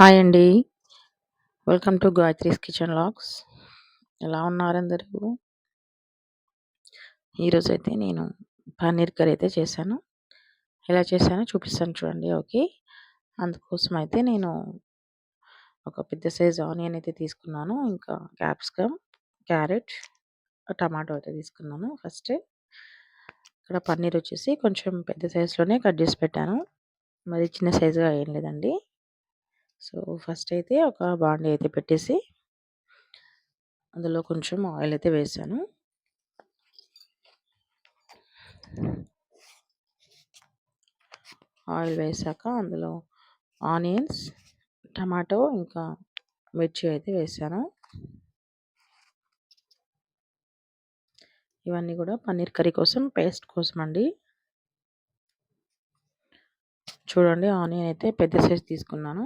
Hi అండి. Welcome to Gayatri's kitchen logs. ఎలా ఉన్నారు అందరూ? ఈరోజైతే నేను పన్నీర్ కర్రీ అయితే చేశాను. ఎలా చేశానో చూపిస్తాను చూడండి. ఓకే. అందుకోసం అయితే నేను ఒక పెద్ద సైజ్ ఆనియన్ అయితే తీసుకున్నాను. ఇంకా క్యాప్సికమ్, క్యారెట్, టమాటో అయితే తీసుకున్నాను ఫస్ట్. ఇక్కడ పన్నీర్ వచ్చేసి కొంచెం పెద్ద సైజులోనే కట్ చేసి పెట్టాను. మరి చిన్న సైజుగా ఏం లేదండి. సో ఫస్ట్ అయితే ఒక బాండీ అయితే పెట్టేసి అందులో కొంచెం ఆయిల్ అయితే వేసాను. ఆయిల్ వేసాక అందులో ఆనియన్స్ టమాటో ఇంకా మిర్చి అయితే వేసాను. ఇవన్నీ కూడా పన్నీర్ కర్రీ కోసం పేస్ట్ కోసం అండి. చూడండి ఆనియన్ అయితే పెద్ద సైజ్ తీసుకున్నాను.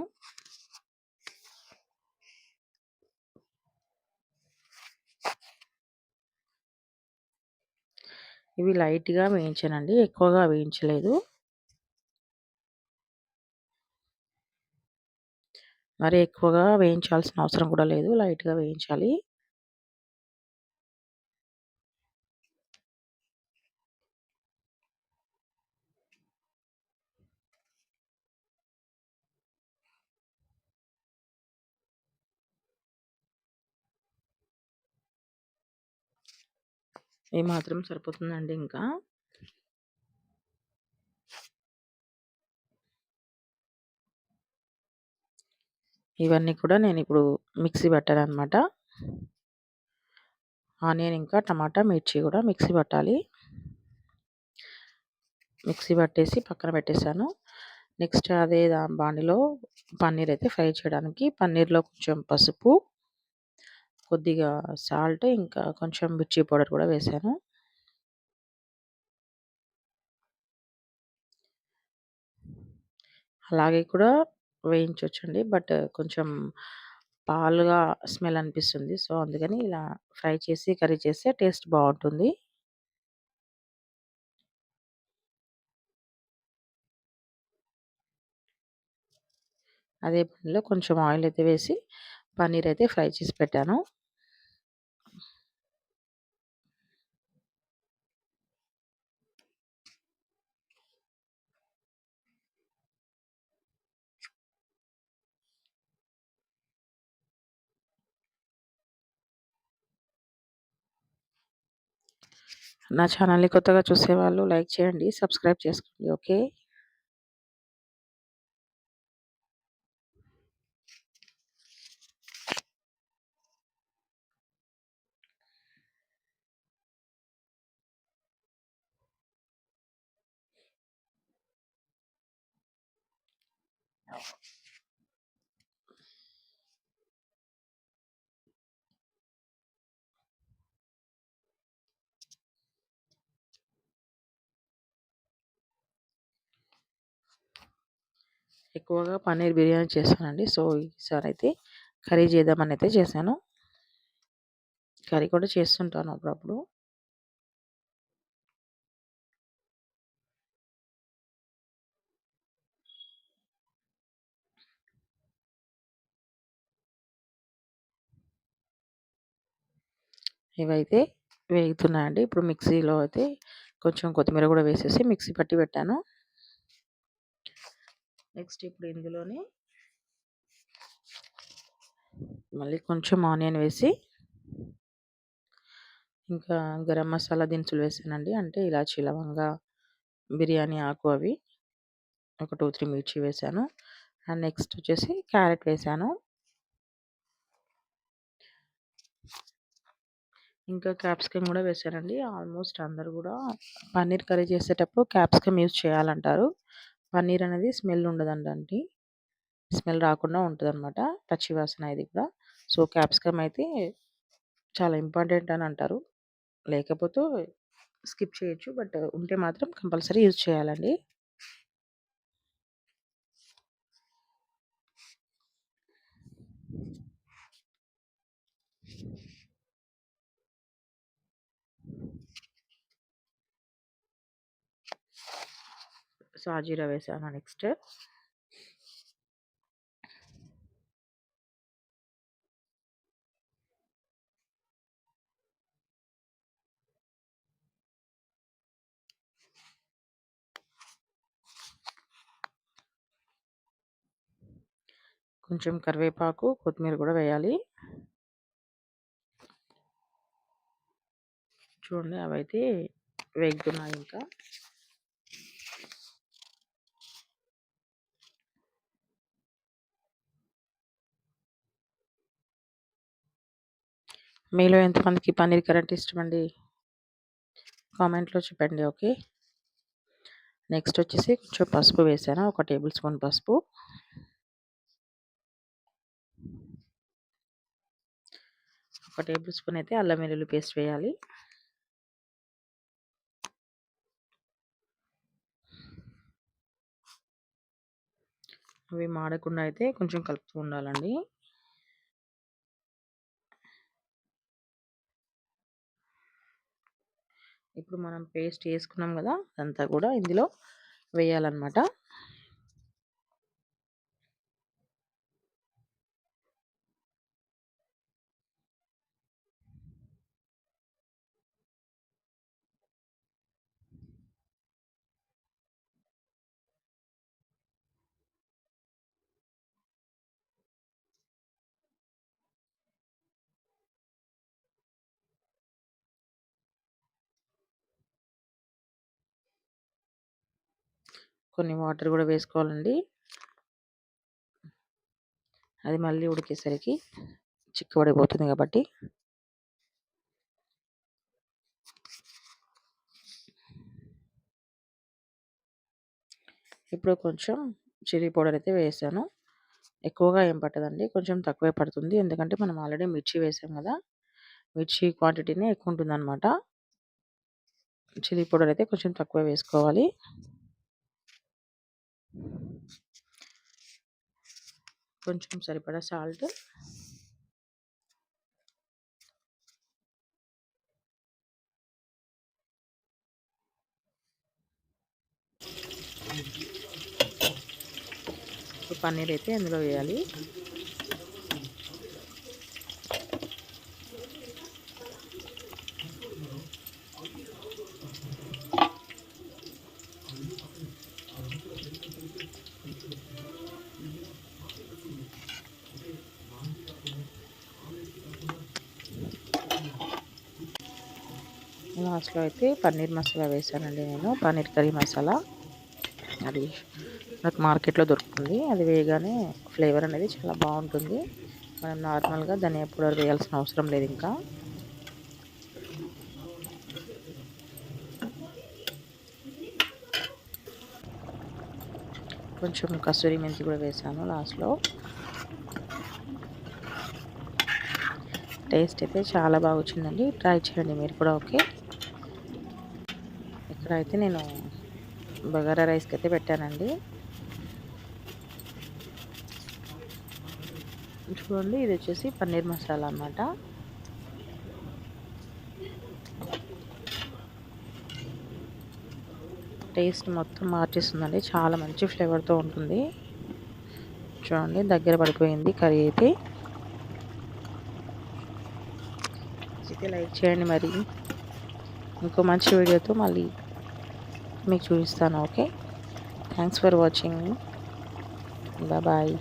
ఇవి లైట్గా వేయించానండి. ఎక్కువగా వేయించలేదు. మరి ఎక్కువగా వేయించాల్సిన అవసరం కూడా లేదు. లైట్గా వేయించాలి. ఈ మాత్రం సరిపోతుందండి ఇంకా. ఇవన్నీ కూడా నేను ఇప్పుడు మిక్సీ పట్టాను అనమాట ఆనియన్ ఇంకా టమాటా మిర్చి కూడా మిక్సీ పట్టాలి. మిక్సీ పట్టేసి పక్కన పెట్టేశాను. నెక్స్ట్ అదే బాండిలో పన్నీర్ అయితే ఫ్రై చేయడానికి. పన్నీర్లో కొంచెం పసుపు కొద్దిగా సాల్ట్ ఇంకా కొంచెం మిర్చి పౌడర్ కూడా వేసాను. అలాగే కూడా వేయించవచ్చండి బట్ కొంచెం పాలుగా స్మెల్ అనిపిస్తుంది. సో అందుకని ఇలా ఫ్రై చేసి కర్రీ చేస్తే టేస్ట్ బాగుంటుంది. అదే పనిలో కొంచెం ఆయిల్ అయితే వేసి పన్నీర్ అయితే ఫ్రై చేసి పెట్టాను. నా ఛానల్ని కొత్తగా చూసేవాళ్ళు లైక్ చేయండి సబ్స్క్రైబ్ చేసుకోండి ఓకే? ఎక్కువగా పన్నీర్ బిర్యానీ చేస్తానండి. సో ఈసారి అయితే కర్రీ చేద్దామని అయితే చేశాను. కర్రీ కూడా చేస్తుంటాను అప్పుడప్పుడు. ఇవైతే వేగుతున్నాయండి ఇప్పుడు మిక్సీలో అయితే కొంచెం కొత్తిమీర కూడా వేసేసి మిక్సీ పట్టి పెట్టాను. నెక్స్ట్ ఇప్పుడు ఇందులోనే మళ్ళీ కొంచెం ఆనియన్ వేసి ఇంకా గరం మసాలా దినుసులు వేసానండి. అంటే ఇలాచి లవంగా బిర్యానీ ఆకు అవి ఒక టూ త్రీ మిర్చి వేసాను. అండ్ నెక్స్ట్ వచ్చేసి క్యారెట్ వేసాను. ఇంకా క్యాప్సికమ్ కూడా వేశారండి ఆల్మోస్ట్ అందరు కూడా పన్నీర్ కర్రీ చేసేటప్పుడు క్యాప్సికమ్ యూజ్ చేయాలంటారు. పన్నీర్ అనేది స్మెల్ ఉండదండి స్మెల్ రాకుండా ఉంటుంది అనమాట పచ్చి వాసన ఇది కూడా. సో క్యాప్సికమ్ అయితే చాలా ఇంపార్టెంట్ అని అంటారు. లేకపోతే స్కిప్ చేయొచ్చు బట్ ఉంటే మాత్రం కంపల్సరీ యూజ్ చేయాలండి. సాజీరా వేసాను నెక్స్ట్. కొంచెం కరివేపాకు కొత్తిమీర కూడా వేయాలి. చూడండి అవైతే వేగుతున్నాయి ఇంకా. మీలో ఎంతమందికి పన్నీర్ కరెంట్ ఇష్టమండి? కామెంట్లో చెప్పండి ఓకే? నెక్స్ట్ వచ్చేసి కొంచెం పసుపు వేసాను ఒక టేబుల్ స్పూన్ పసుపు. ఒక టేబుల్ స్పూన్ అయితే అల్లం వెల్లుల్లి పేస్ట్ వేయాలి. అవి మాడకుండా అయితే కొంచెం కలుపుతూ ఉండాలండి. ఇప్పుడు మనం పేస్ట్ వేసుకున్నాం కదా అదంతా కూడా ఇందులో వేయాలన్నమాట. కొన్ని వాటర్ కూడా వేసుకోవాలండి. అది మళ్ళీ ఉడికేసరికి చిక్కబడిపోతుంది కాబట్టి. ఇప్పుడు కొంచెం చిల్లీ పౌడర్ అయితే వేసాను. ఎక్కువగా ఏం పట్టదండి కొంచెం తక్కువే పడుతుంది. ఎందుకంటే మనం ఆల్రెడీ మిర్చి వేసాం కదా మిర్చి క్వాంటిటీనే ఎక్కువ ఉంటుంది అనమాట చిల్లీ పౌడర్ అయితే కొంచెం తక్కువ వేసుకోవాలి. కొంచెం సరిపడా సాల్ట్. పన్నీర్ అయితే అందులో వేయాలి. లాస్ట్లో అయితే పన్నీర్ మసాలా వేసానండి నేను. పన్నీర్ కర్రీ మసాలా. అది నాకు మార్కెట్లో దొరుకుతుంది. అది వేయగానే ఫ్లేవర్ అనేది చాలా బాగుంటుంది. మనం నార్మల్గా ధనియా పౌడర్ వేయాల్సిన అవసరం లేదు ఇంకా. కొంచెం కస్తూరి మెంతి కూడా వేసాను లాస్ట్లో. టేస్ట్ అయితే చాలా బాగా వచ్చిందండి. ట్రై చేయండి మీరు కూడా ఓకే? ఇక్కడైతే నేను బగారా రైస్కి అయితే పెట్టానండి. చూడండి ఇది వచ్చేసి పన్నీర్ మసాలా అన్నమాట. టేస్ట్ మొత్తం మార్చేస్తుందండి. చాలా మంచి ఫ్లేవర్తో ఉంటుంది. చూడండి దగ్గర పడిపోయింది కర్రీ అయితే. అయితే లైక్ చేయండి మరి. ఇంకో మంచి వీడియోతో మళ్ళీ మీకు చూపిస్తాను okay? Thanks for watching bye